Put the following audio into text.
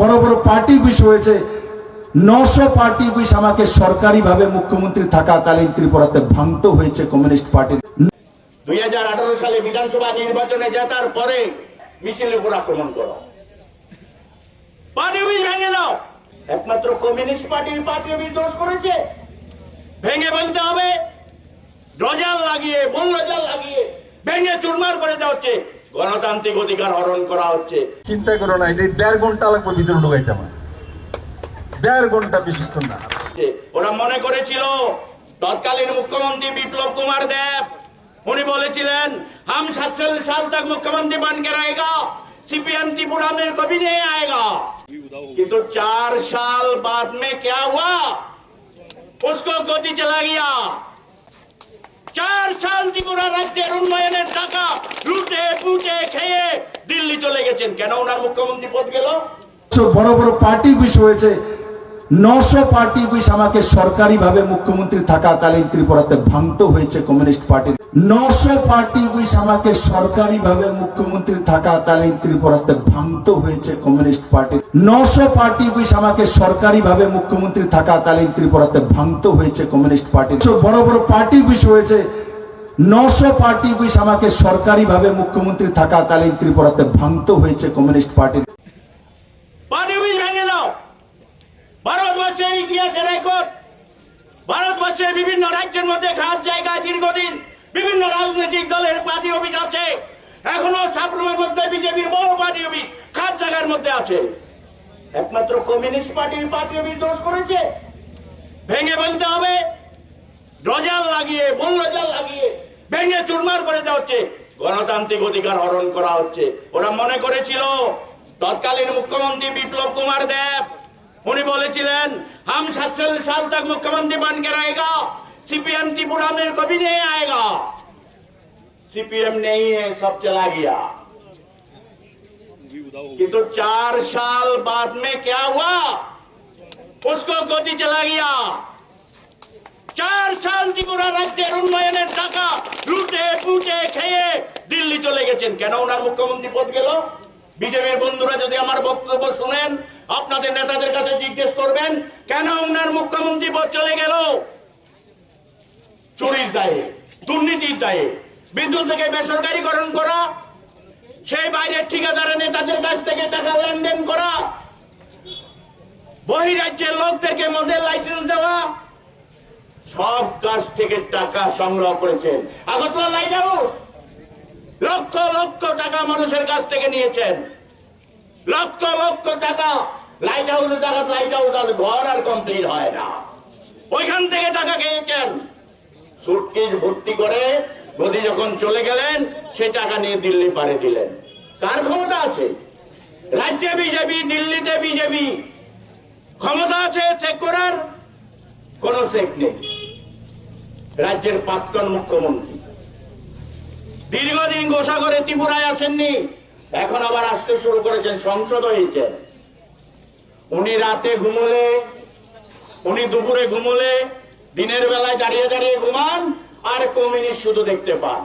বড় বড় party office হয়েছে। নশো পার্টি অফিস আমাকে সরকারিভাবে মুখ্যমন্ত্রী থাকাকালীন ত্রিপুরাতে ভাঙত হয়েছে কমিউনিস্ট পার্টির। দুই সালে বিধানসভা নির্বাচনে জেতার পরে মিছিলের উপর আক্রমণ করো। পার্টি অফিস ভেঙে দাও। একমাত্র কমিউনিস্ট পার্টির পার্টি অফিস দোষ করেছে। ভেঙে বলতে হবে। ড্রজাল লাগিয়ে মূল্যজাল লাগিয়ে ভেঙে চুরমার করে দেওয়া হচ্ছে। গণতান্ত্রিক অধিকার হরণ করা হচ্ছে চিন্তা করো না এটা দেড় ঘন্টা লাগবে ভিতরে ঢুকাইতে আমার দেড় ঘন্টা বেশিক্ষণ না যে ওরা মনে করেছিল তৎকালীন মুখ্যমন্ত্রী বিপ্লব কুমার দেব উনি বলেছিলেন হাম সাতচল্লিশ সাল तक मुख्यमंत्री बन के रहेगा सीपीएम त्रिपुरा में कभी नहीं आएगा किंतु चार साल बाद में क्या हुआ उसको गति चला गया চার সাল ত্রিপুরা রাজ্যের উন্নয়নের টাকা লুটে খেয়ে দিল্লি চলে গেছেন। কেন ওনার মুখ্যমন্ত্রী পদ গেল? বড় বড় পার্টি অফিস হয়েছে। নশো পার্টি অফিস আমাকে সরকারিভাবে মুখ্যমন্ত্রী থাকাকালীন ত্রিপুরাতে ভাঙত হয়েছে কমিউনিস্ট পার্টির। নশো পার্টি অফিস আমাকে সরকারিভাবে মুখ্যমন্ত্রী থাকাকালীন ত্রিপুরাতে ভাঙত হয়েছে কমিউনিস্ট পার্টির। নশো পার্টি অফিস আমাকে সরকারিভাবে মুখ্যমন্ত্রী থাকাকালীন ত্রিপুরাতে ভাঙত হয়েছে কমিউনিস্ট পার্টির। বড় বড় পার্টি অফিস হয়েছে। নশো পার্টি অফিস আমাকে সরকারিভাবে মুখ্যমন্ত্রী থাকাকালীন ত্রিপুরাতে ভাঙত হয়েছে কমিউনিস্ট পার্টির। পার্টি অফিস ভেঙে দাও। ভারতবর্ষের বিভিন্ন রাজ্যের মধ্যে জায়গায় দীর্ঘদিন বিভিন্ন রাজনৈতিক দলের পার্টি অফিস আছে। মধ্যে অফিস খাস জায়গার মধ্যে আছে। একমাত্র কমিউনিস্ট পার্টির পার্টি অফিস দোষ করেছে। ভেঙে বলতে হবে। ড্রজাল লাগিয়ে বন মূল্যজাল লাগিয়ে ভেঙে চুরমার করে দেওয়া হচ্ছে গণতান্ত্রিক অধিকার হরণ করা হচ্ছে ওরা মনে করেছিল তৎকালীন মুখ্যমন্ত্রী বিপ্লব কুমার দেব উনি বলেছিলেন হাম সাতচল্লিশ সাল तक मुख्यमंत्री बन के रहेगा सीपीएम त्रिपुरा में कभी नहीं आएगा सीपीएम नहीं है सब चला गया किंतु चार साल बाद में क्या हुआ उसको गति चला गया চার সাল ত্রিপুরা রাজ্যের উন্নয়নের টাকা লুটে পুটে খেয়ে দিল্লি চলে গেছেন। কেন ওনার মুখ্যমন্ত্রী পদ গেল? বিজেপির বন্ধুরা যদি আমার বক্তব্য শুনেন, আপনাদের নেতাদের কাছে জিজ্ঞেস করবেন, কেন ওনার মুখ্যমন্ত্রী পদ চলে গেল? চুরির দায়ে, দুর্নীতির দায়ে, বিদ্যুৎ থেকে বেসরকারীকরণ করা, সেই বাইরের ঠিকাদারের নেতাদের কাছ থেকে টাকা লেনদেন করা, বহিরাজ্যের লোকদেরকে মদের লাইসেন্স দেওয়া সব কাছ থেকে টাকা সংগ্রহ করেছেন। Agartala light house! Lakh lakh টাকা মানুষের কাছ থেকে নিয়েছেন। লক্ষ লক্ষ টাকা লাইট হাউসের টাকা লাইট হাউস, আর ঘর আর কমপ্লিট হয় না। ওইখান থেকে টাকা খেয়েছেন। সুটকেস ভর্তি করে মোদী যখন চলে গেলেন, সে টাকা নিয়ে দিল্লি পাড়ে দিলেন। কার ক্ষমতা আছে? রাজ্যে বিজেপি, দিল্লিতে বিজেপি। ক্ষমতা আছে চেক করার? কোন চেক নেই। রাজ্যের প্রাক্তন মুখ্যমন্ত্রী। দীর্ঘদিন গোসাগরে ত্রিপুরায় আসেননি, এখন আবার আসতে শুরু করেছেন, সংসদ হয়েছে উনি রাতে ঘুমলে, উনি দুপুরে ঘুমলে, দিনের বেলায় দাঁড়িয়ে দাঁড়িয়ে ঘুমান, আর কমিউনিস্ট শুধু দেখতে পান।